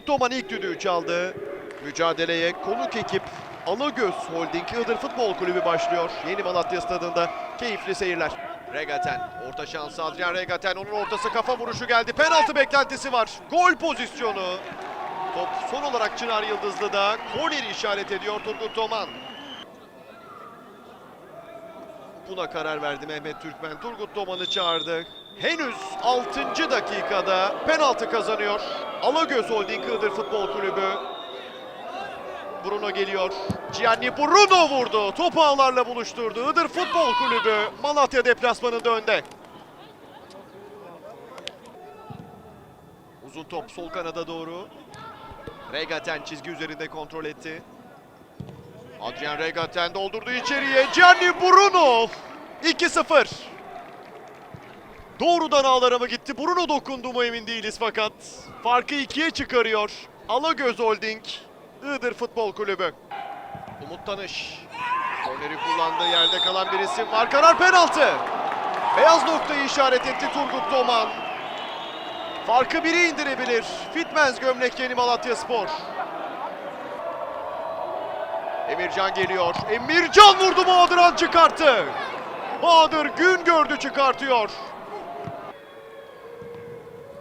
Turgut Toman ilk düdüğü çaldı. Mücadeleye konuk ekip Alagöz Holding Iğdır Futbol Kulübü başlıyor. Yeni Malatya Stadı'nda keyifli seyirler. Regaten, orta şansı Adrian Regaten. Onun ortası kafa vuruşu geldi. Penaltı beklentisi var. Gol pozisyonu. Top son olarak Çınar Yıldızlı'da. Korneri işaret ediyor Turgut Toman. Buna karar verdi Mehmet Türkmen. Turgut Toman'ı çağırdı. Henüz 6. dakikada penaltı kazanıyor. Alagöz Holding Iğdır Futbol Kulübü. Bruno geliyor. Gianni Bruno vurdu. Topu ağlarla buluşturdu. Iğdır Futbol Kulübü Malatya deplasmanında önde. Uzun top sol kanada doğru. Regaten çizgi üzerinde kontrol etti. Adrian Regaten doldurdu içeriye. Gianni Bruno 2-0. Doğrudan ağlara mı gitti? Bruno dokundu mu emin değiliz fakat. Farkı ikiye çıkarıyor. Alagöz Holding, Iğdır Futbol Kulübü. Umut Tanış. Korneri kullandığı yerde kalan bir isim var. Karar penaltı. Beyaz noktayı işaret etti Turgut Toman. Farkı biri indirebilir. Fitmez gömlek yeni Malatya Spor. Emircan geliyor. Emircan vurdu Bahadır'an çıkarttı. Bahadır gün gördü çıkartıyor.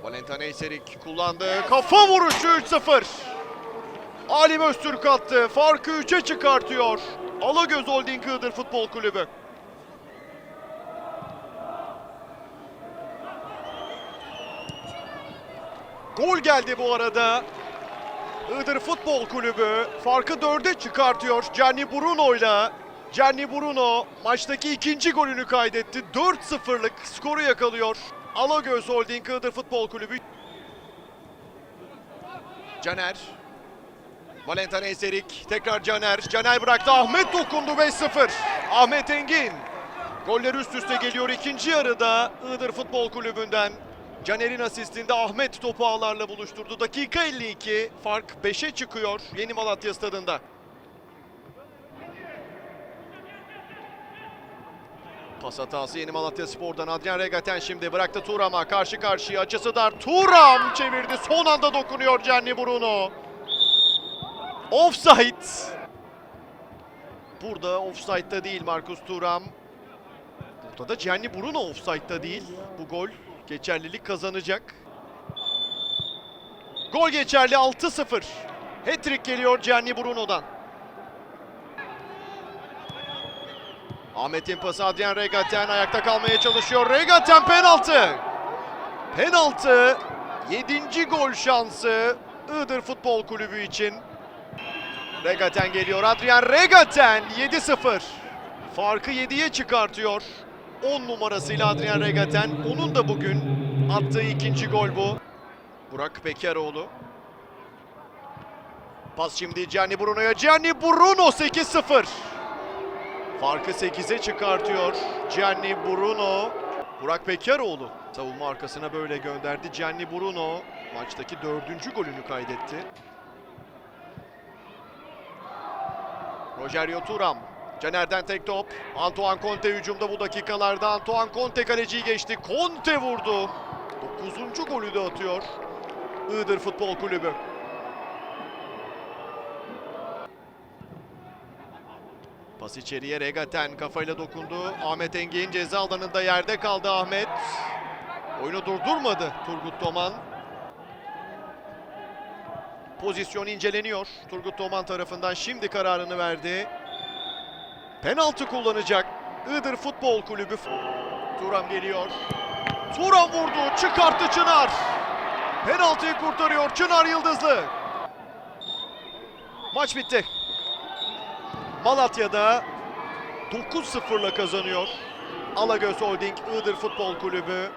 Valentin Eyserik kullandı. Kafa vuruşu 3-0. Alim Öztürk attı. Farkı 3'e çıkartıyor. Alagöz Holding Iğdır Futbol Kulübü. Gol geldi bu arada. Iğdır Futbol Kulübü farkı dörde çıkartıyor Gianni Bruno ile. Gianni Bruno maçtaki ikinci golünü kaydetti. 4-0'lık skoru yakalıyor. Alagöz Holding Iğdır Futbol Kulübü. Caner. Valentin Eserik. Tekrar Caner. Caner bıraktı. Ahmet dokundu 5-0. Ahmet Engin. Goller üst üste geliyor ikinci yarıda Iğdır Futbol Kulübü'nden. Caner'in asistinde Ahmet topu ağlarla buluşturdu. Dakika 52. Fark 5'e çıkıyor Yeni Malatya Stadında. Pas hatası Yeni Malatya Spor'dan Adrian Regaten şimdi bıraktı Turam'a. Karşı karşıya açısı dar. Turam çevirdi. Son anda dokunuyor Gianni Bruno. Offside. Burada offside'da değil Marcus Thuram. Burada da Gianni Bruno offside'da değil. Bu gol geçerlilik kazanacak. Gol geçerli 6-0. Hat-trick geliyor Gianni Bruno'dan. Ahmet'in pası Adrian Regaten ayakta kalmaya çalışıyor. Regaten penaltı. Penaltı. 7. gol şansı Iğdır Futbol Kulübü için. Regaten geliyor. Adrian Regaten 7-0. Farkı 7'ye çıkartıyor. 10 numarasıyla Adrian Regaten. Onun da bugün attığı ikinci gol bu. Burak Bekaroğlu. Pas şimdi Gianni Bruno'ya. Gianni Bruno 8-0. Farkı 8'e çıkartıyor Gianni Bruno. Burak Bekaroğlu savunma arkasına böyle gönderdi. Gianni Bruno maçtaki dördüncü golünü kaydetti. Rogerio Turam. Caner'den tek top. Antoine Conte hücumda bu dakikalarda. Antoine Conte kaleciyi geçti. Conte vurdu. 9. golü de atıyor. Iğdır Futbol Kulübü. Pas içeriye Regaten kafayla dokundu. Ahmet Engin ceza alanında yerde kaldı Ahmet. Oyunu durdurmadı Turgut Toman. Pozisyon inceleniyor. Turgut Toman tarafından şimdi kararını verdi. Penaltı kullanacak Iğdır Futbol Kulübü. Turam geliyor. Turam vurdu. Çıkarttı Çınar. Penaltıyı kurtarıyor Çınar Yıldızlı. Maç bitti. Malatya'da 9-0'la kazanıyor. Alagöz Holding Iğdır Futbol Kulübü.